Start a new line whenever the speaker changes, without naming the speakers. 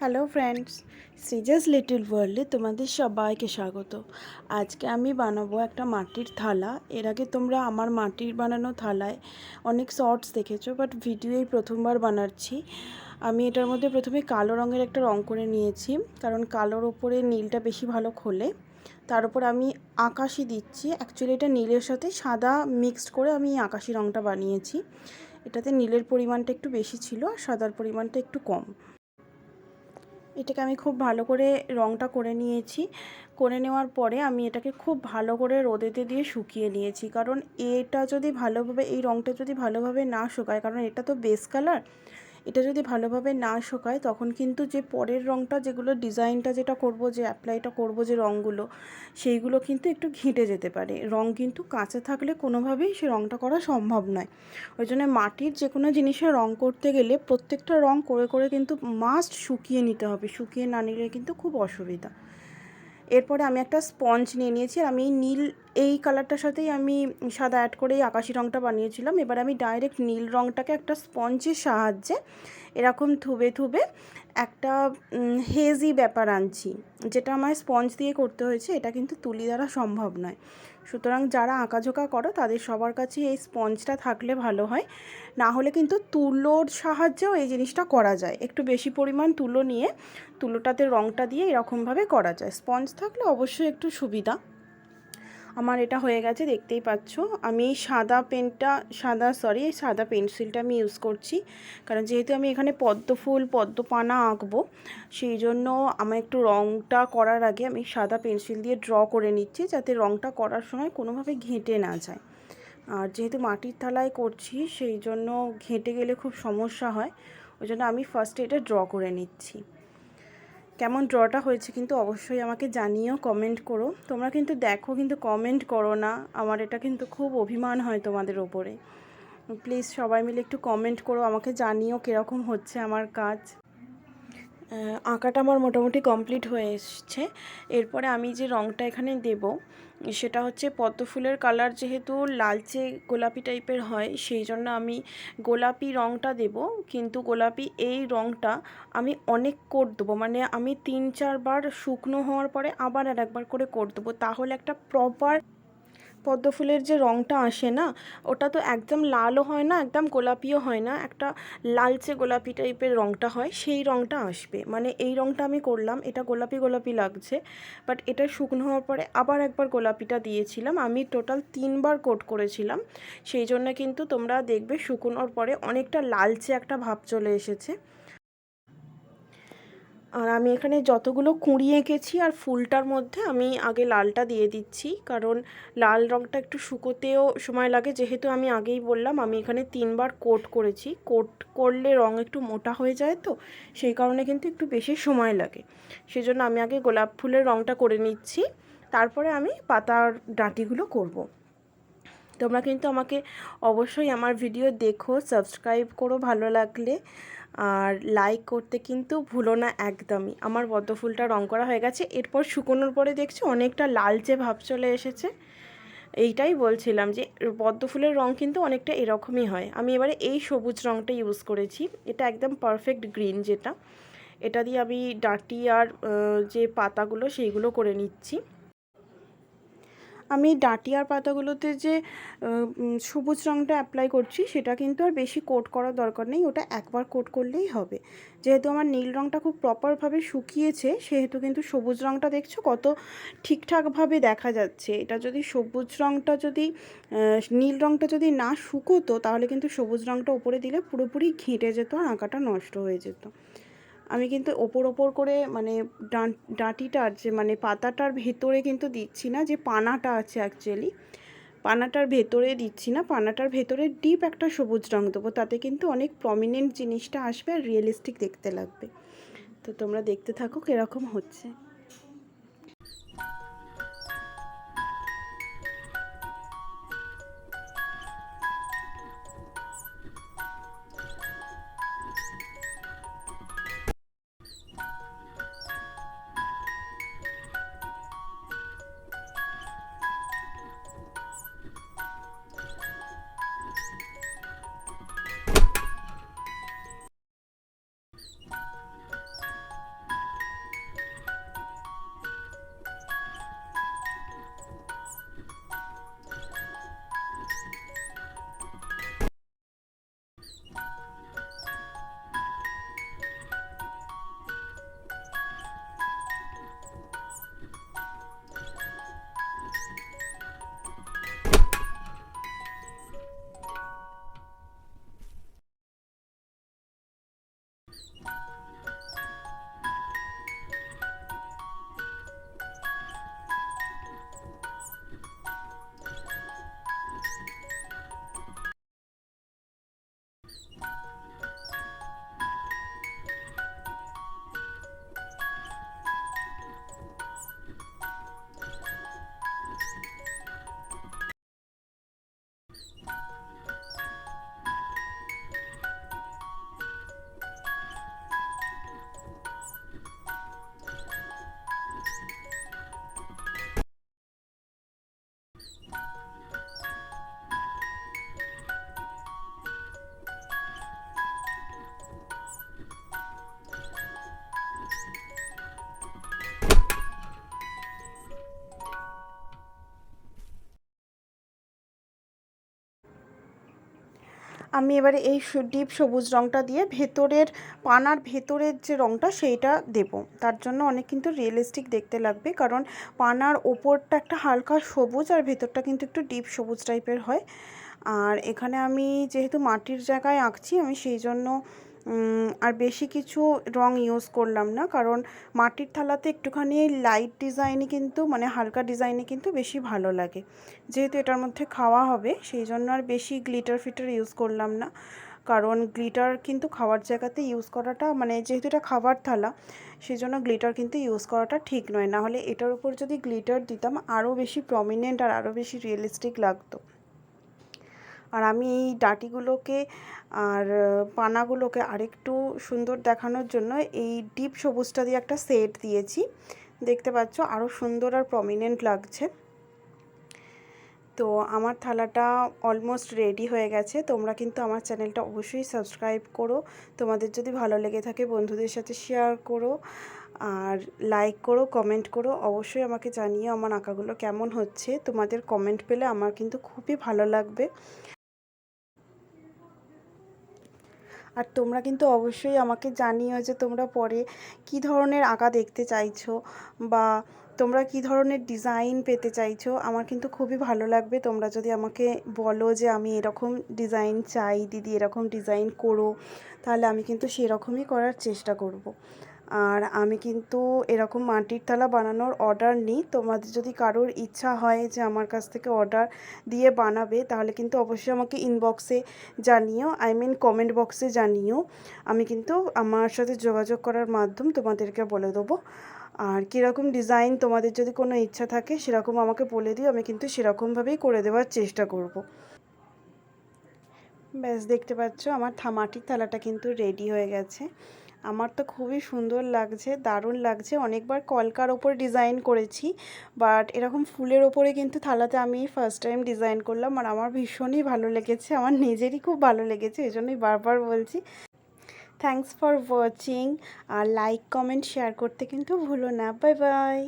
Hello friends সিজাস little ওয়ার্ল্ডে তোমাদের সবাইকে স্বাগত। আজকে আমি বানাবো একটা মাটির থালা। এর আগে তোমরা আমার মাটির বানানো থালায় অনেক শর্টস দেখেছ বাট ভিডিওই প্রথমবার বানাচ্ছি। আমি এটার মধ্যে প্রথমে কালো রঙের একটা রং করে নিয়েছি, কারণ কালোর ওপরে নীলটা বেশি ভালো খোলে। তার উপর আমি আকাশি দিচ্ছি। অ্যাকচুয়ালি এটা নীলের সাথে সাদা মিক্সড করে আমি আকাশি রঙটা বানিয়েছি। এটাতে নীলের পরিমাণটা একটু বেশি ছিল আর সাদার পরিমাণটা একটু কম। এটাকে আমি খুব ভালো করে রঙটা করে নিয়েছি। করে নেওয়ার পরে আমি এটাকে খুব ভালো করে রোদেতে দিয়ে শুকিয়ে নিয়েছি। কারণ এটা যদি ভালোভাবে, এই রঙটা যদি ভালোভাবে না শুকায়, কারণ এটা তো বেস কালার এটা যদি ভালোভাবে না শোকায়, তখন কিন্তু যে পরের রঙটা যেগুলো ডিজাইনটা যেটা করব, যে অ্যাপ্লাইটা করব, যে রঙগুলো সেইগুলো কিন্তু একটু ঘেঁটে যেতে পারে। রঙ কিন্তু কাঁচে থাকলে কোনোভাবেই সে রঙটা করা সম্ভব নয়। ওই জন্য মাটির যে কোনো জিনিসে রঙ করতে গেলে প্রত্যেকটা রঙ করে করে কিন্তু মাস্ট শুকিয়ে নিতে হবে। শুকিয়ে না নিলে কিন্তু খুব অসুবিধা। এরপরে আমি একটা স্পঞ্জ নিয়ে নিয়েছি আর আমি নীল, এই কালারটার সাথেই আমি সাদা অ্যাড করে এই আকাশি রঙটা বানিয়েছিলাম। এবার আমি ডাইরেক্ট নীল রঙটাকে একটা স্পঞ্জের সাহায্যে এরকম থুবে থুবে একটা হেজি ব্যাপার আনছি। যেটা আমায় স্পঞ্জ দিয়ে করতে হয়েছে, এটা কিন্তু তুলি দ্বারা সম্ভব নয়। সুতরাং যারা আঁকাঝোঁকা করো, তাদের সবার কাছে এই স্পঞ্জটা থাকলে ভালো হয়। না হলে কিন্তু তুলোর সাহায্যেও এই জিনিসটা করা যায়। একটু বেশি পরিমাণ তুলো নিয়ে, তুলোটাতে রঙটা দিয়ে এরকমভাবে করা যায়। স্পঞ্জ থাকলে অবশ্যই একটু সুবিধা। আমার এটা হয়ে গেছে, দেখতেই পাচ্ছ। আমি সাদা পেনটা, সাদা সরি সাদা পেন্সিলটা আমি ইউজ করছি। কারণ যেহেতু আমি এখানে পদ্ম ফুল, পদ্ম পানা আঁকবো, সেই জন্য আমার একটু রঙটা করার আগে আমি সাদা পেন্সিল দিয়ে ড্র করে নিচ্ছি, যাতে রঙটা করার সময় কোনোভাবে ঘেঁটে না যায়। আর যেহেতু মাটির থালায় করছি, সেই জন্য ঘেঁটে গেলে খুব সমস্যা হয়, ওই জন্য আমি ফার্স্টে এটা ড্র করে নিচ্ছি। কেমন ড্রটা হয়েছে কিন্তু অবশ্যই আমাকে জানিও কমেন্ট করো। তোমরা কিন্তু দেখো, কিন্তু কমেন্ট করো না। আমার এটা কিন্তু খুব অভিমান হয় তোমাদের ওপরে। প্লিজ সবাই মিলে একটু কমেন্ট করো, আমাকে জানিও কীরকম হচ্ছে আমার কাজ। আঁকাটা আমার মোটামুটি কমপ্লিট হয়ে এসছে। এরপরে আমি যে রঙটা এখানে দেব, সেটা হচ্ছে পদ্ম ফুলের কালার যেহেতু লালচে গোলাপি টাইপের হয়, সেই জন্য আমি গোলাপি রঙটা দেব। কিন্তু গোলাপি এই রঙটা আমি অনেক কোট দেবো মানে আমি তিন চারবার শুকনো হওয়ার পরে আবার আর একবার করে কোট দেবো। তাহলে একটা প্রপার পদ্ম ফুলের যে রঙটা আসে না, ওটা তো একদম লালও হয় না, একদম গোলাপিও হয় না, একটা লালচে গোলাপি টাইপের রঙটা হয়, সেই রঙটা আসবে। মানে এই রঙটা আমি করলাম, এটা গোলাপি গোলাপি লাগছে বাট এটা শুকনো হওয়ার পরে আবার একবার গোলাপিটা দিয়েছিলাম। আমি টোটাল তিনবার কোট করেছিলাম, সেই জন্য কিন্তু তোমরা দেখবে শুকনোর পরে অনেকটা লালচে একটা ভাব চলে এসেছে। আর আমি এখানে যতগুলো কুঁড়ি এঁকেছি আর ফুলটার মধ্যে আমি আগে লালটা দিয়ে দিচ্ছি, কারণ লাল রঙটা একটু শুকোতেও সময় লাগে। যেহেতু আমি আগেই বললাম, আমি এখানে তিনবার কোট করেছি। কোট করলে রঙ একটু মোটা হয়ে যায় তো, সেই কারণে কিন্তু একটু বেশি সময় লাগে। সেজন্য আমি আগে গোলাপ ফুলের রঙটা করে নিচ্ছি। তারপরে আমি পাতার ডাঁটিগুলো করব। তোমরা কিন্তু আমাকে অবশ্যই আমার ভিডিও দেখো, সাবস্ক্রাইব করো ভালো লাগলে। আর লাইক করতে কিন্তু ভুলো না একদমই। আমার পদ্ম ফুলটা রং করা হয়ে গেছে। এরপর শুকোনোর পরে দেখছি অনেকটা লালচে ভাব চলে এসেছে। এইটাই বলছিলাম যে পদ্ম ফুলের রং কিন্তু অনেকটা এরকমই হয়। আমি এবারে এই সবুজ রঙটা ইউজ করেছি। এটা একদম পারফেক্ট গ্রিন যেটা। এটা দিয়ে আমি ডাটি আর যে পাতাগুলো, সেইগুলো করে নিচ্ছি। আমি ডাটিয়ার পাতাগুলোতে যে সবুজ রঙটা অ্যাপ্লাই করছি, সেটা কিন্তু আর বেশি কোট করার দরকার নেই, ওটা একবার কোট করলেই হবে। যেহেতু আমার নীল রঙটা খুব প্রপারভাবে শুকিয়েছে, সেহেতু কিন্তু সবুজ রঙটা দেখছ কত ঠিকঠাকভাবে দেখা যাচ্ছে। এটা যদি সবুজ রঙটা যদি নীল রঙটা যদি না শুকোতো, তাহলে কিন্তু সবুজ রঙটা উপরে দিলে পুরোপুরি ঘেঁটে যেত আর আঁকাটা নষ্ট হয়ে যেত। আমি কিন্তু ওপর ওপর করে মানে ডাঁটিটার যে মানে পাতাটার ভেতরে কিন্তু দিচ্ছি না, যে পানাটা আছে অ্যাকচুয়ালি পানাটার ভেতরে দিচ্ছি না, পানাটার ভেতরে ডিপ একটা সবুজ রঙ দেবো, তাতে কিন্তু অনেক প্রমিনেন্ট জিনিসটা আসবে আর রিয়েলিস্টিক দেখতে লাগবে। তো তোমরা দেখতে থাকো কীরকম হচ্ছে। আমি এবারে এই ডিপ সবুজ রঙটা দিয়ে ভেতরের পানার ভেতরের যে রঙটা সেইটা দেব। তার জন্য অনেক কিন্তু রিয়েলিস্টিক দেখতে লাগবে কারণ পানার ওপরটা একটা হালকা সবুজ আর ভেতরটা কিন্তু একটু ডিপ সবুজ টাইপের হয়। আর এখানে আমি যেহেতু মাটির জায়গায় আঁকছি আমি সেই জন্য আর বেশি কিছু রং ইউজ করলাম না, কারণ মাটির থালাতে একটুখানি লাইট ডিজাইনই কিন্তু মানে হালকা ডিজাইনে কিন্তু বেশি ভালো লাগে। যেহেতু এটার মধ্যে খাওয়া হবে, সেই জন্য আর বেশি গ্লিটার ফিটার ইউজ করলাম না। কারণ গ্লিটার কিন্তু খাওয়ার জায়গাতে ইউজ করাটা মানে যেহেতু এটা খাবার থালা, সেই জন্য গ্লিটার কিন্তু ইউজ করাটা ঠিক নয়। নাহলে এটার উপর যদি গ্লিটার দিতাম আরও বেশি প্রমিনেন্ট আর আরও বেশি রিয়েলিস্টিক লাগতো। আর আমি এই ডাটিগুলোকে আর পানাগুলোকে আরেকটু সুন্দর দেখানোর জন্য এই ডিপ সবুজটা দিয়ে একটা সেট দিয়েছি। দেখতে পাচ্ছ আরও সুন্দর আর প্রমিনেন্ট লাগছে। তো আমার থালাটা অলমোস্ট রেডি হয়ে গেছে। তোমরা কিন্তু আমার চ্যানেলটা অবশ্যই সাবস্ক্রাইব করো। তোমাদের যদি ভালো লেগে থাকে বন্ধুদের সাথে শেয়ার করো আর লাইক করো কমেন্ট করো। অবশ্যই আমাকে জানিয়ে আমার আঁকাগুলো কেমন হচ্ছে। তোমাদের কমেন্ট পেলে আমার কিন্তু খুবই ভালো লাগবে। আর তোমরা কিন্তু অবশ্যই আমাকে জানিও যে তোমরা পরে কি ধরনের আঁকা দেখতে চাইছো বা তোমরা কি ধরনের ডিজাইন পেতে চাইছো আমার কিন্তু খুবই ভালো লাগবে তোমরা যদি আমাকে বলো যে আমি এরকম ডিজাইন চাই, দিদি এরকম ডিজাইন করো, তাহলে আমি কিন্তু সেরকমই করার চেষ্টা করব। আর আমি কিন্তু এরকম মাটির থালা বানানোর অর্ডার নিই। তোমাদের যদি কারোর ইচ্ছা হয় যে আমার কাছ থেকে অর্ডার দিয়ে বানাবে, তাহলে কিন্তু অবশ্যই আমাকে ইনবক্সে জানিও। আই মিন কমেন্ট বক্সে জানিও। আমি কিন্তু আমার সাথে যোগাযোগ করার মাধ্যম তোমাদেরকে বলে দেবো। আর কীরকম ডিজাইন তোমাদের যদি কোনো ইচ্ছা থাকে, সেরকম আমাকে বলে দিও। আমি কিন্তু সেরকমভাবেই করে দেওয়ার চেষ্টা করব। ব্যাস, দেখতে পাচ্ছ আমার মাটির থালাটা কিন্তু রেডি হয়ে গেছে। আমার তো খুবই সুন্দর লাগছে, দারুণ লাগছে। অনেকবার কলকার ওপর ডিজাইন করেছি বাট এরকম ফুলের ওপরে কিন্তু থালাতে আমি ফার্স্ট টাইম ডিজাইন করলাম আর আমার ভীষণই ভালো লেগেছে, আমার নিজেরই খুব ভালো লেগেছে এই জন্যই বারবার বলছি। থ্যাংকস ফর ওয়াচিং আর লাইক কমেন্ট শেয়ার করতে কিন্তু ভুলো না। Bye bye